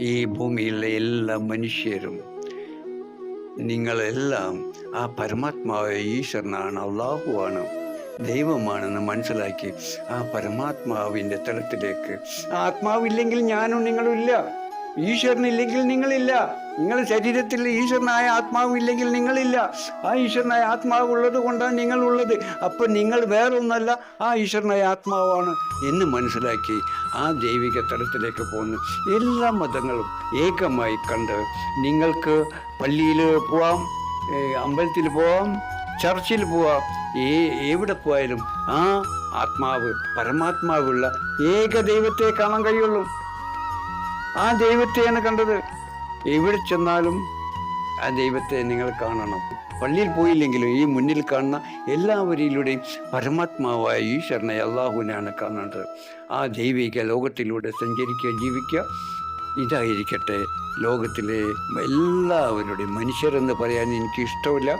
ഈ ഭൂമിയിലെ എല്ലാ മനുഷ്യരും നിങ്ങളെല്ലാം ആ പരമാത്മാവായ ഈശ്വരനാണ് അള്ളാഹുവാണ് ദൈവമാണെന്ന് മനസ്സിലാക്കി ആ പരമാത്മാവിന്റെ തലത്തിലേക്ക് ആത്മാവില്ലെങ്കിൽ ഞാനും നിങ്ങളും ഇല്ല. ഈശ്വരനില്ലെങ്കിൽ നിങ്ങളില്ല. നിങ്ങളുടെ ശരീരത്തിൽ ഈശ്വരനായ ആത്മാവില്ലെങ്കിൽ നിങ്ങളില്ല. ആ ഈശ്വരനായ ആത്മാവ് ഉള്ളത് കൊണ്ടാണ് നിങ്ങളുള്ളത്. അപ്പോൾ നിങ്ങൾ വേറൊന്നല്ല ആ ഈശ്വരനായ ആത്മാവാണ് എന്ന് മനസ്സിലാക്കി ആ ദൈവിക തലത്തിലേക്ക് പോകുന്നു എല്ലാ മതങ്ങളും ഏകമായി കണ്ട് നിങ്ങൾക്ക് പള്ളിയിൽ പോവാം അമ്പലത്തിൽ പോവാം ചർച്ചിൽ പോവാം ഏ എവിടെ പോയാലും ആ ആത്മാവ് പരമാത്മാവുള്ള ഏക ദൈവത്തെ കാണാൻ കഴിയുള്ളൂ. ആ ദൈവത്തെയാണ് കണ്ടത്. എവിടെ ചെന്നാലും ആ ദൈവത്തെ നിങ്ങൾ കാണണം. പള്ളിയിൽ പോയില്ലെങ്കിലും ഈ മുന്നിൽ കാണുന്ന എല്ലാവരിലൂടെയും പരമാത്മാവായ ഈശ്വരനെ അള്ളാഹുവിനെയാണ് കാണേണ്ടത്. ആ ദൈവിക ലോകത്തിലൂടെ സഞ്ചരിക്കുക ജീവിക്കുക ഇതായിരിക്കട്ടെ. ലോകത്തിലെ എല്ലാവരുടെയും മനുഷ്യരെന്ന് പറയാൻ എനിക്ക് ഇഷ്ടമില്ല.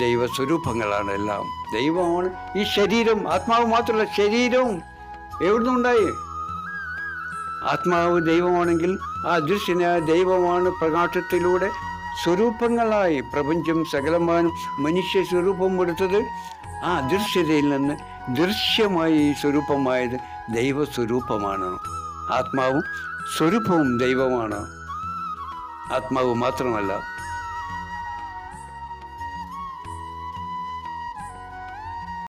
ദൈവസ്വരൂപങ്ങളാണ് എല്ലാം. ദൈവമാണ് ഈ ശരീരം. ആത്മാവ് മാത്രമല്ല ശരീരവും. എവിടുന്നുണ്ടായി ആത്മാവ് ദൈവമാണെങ്കിൽ ആ അദൃശ്യനായ ദൈവമാണ് പ്രകാശത്തിലൂടെ സ്വരൂപങ്ങളായി പ്രപഞ്ചം സകലമാനും മനുഷ്യ സ്വരൂപം എടുത്തത്. ആ അദൃശ്യതയിൽ നിന്ന് ദൃശ്യമായി സ്വരൂപമായത് ദൈവസ്വരൂപമാണ്. ആത്മാവും സ്വരൂപവും ദൈവമാണ്. ആത്മാവ് മാത്രമല്ല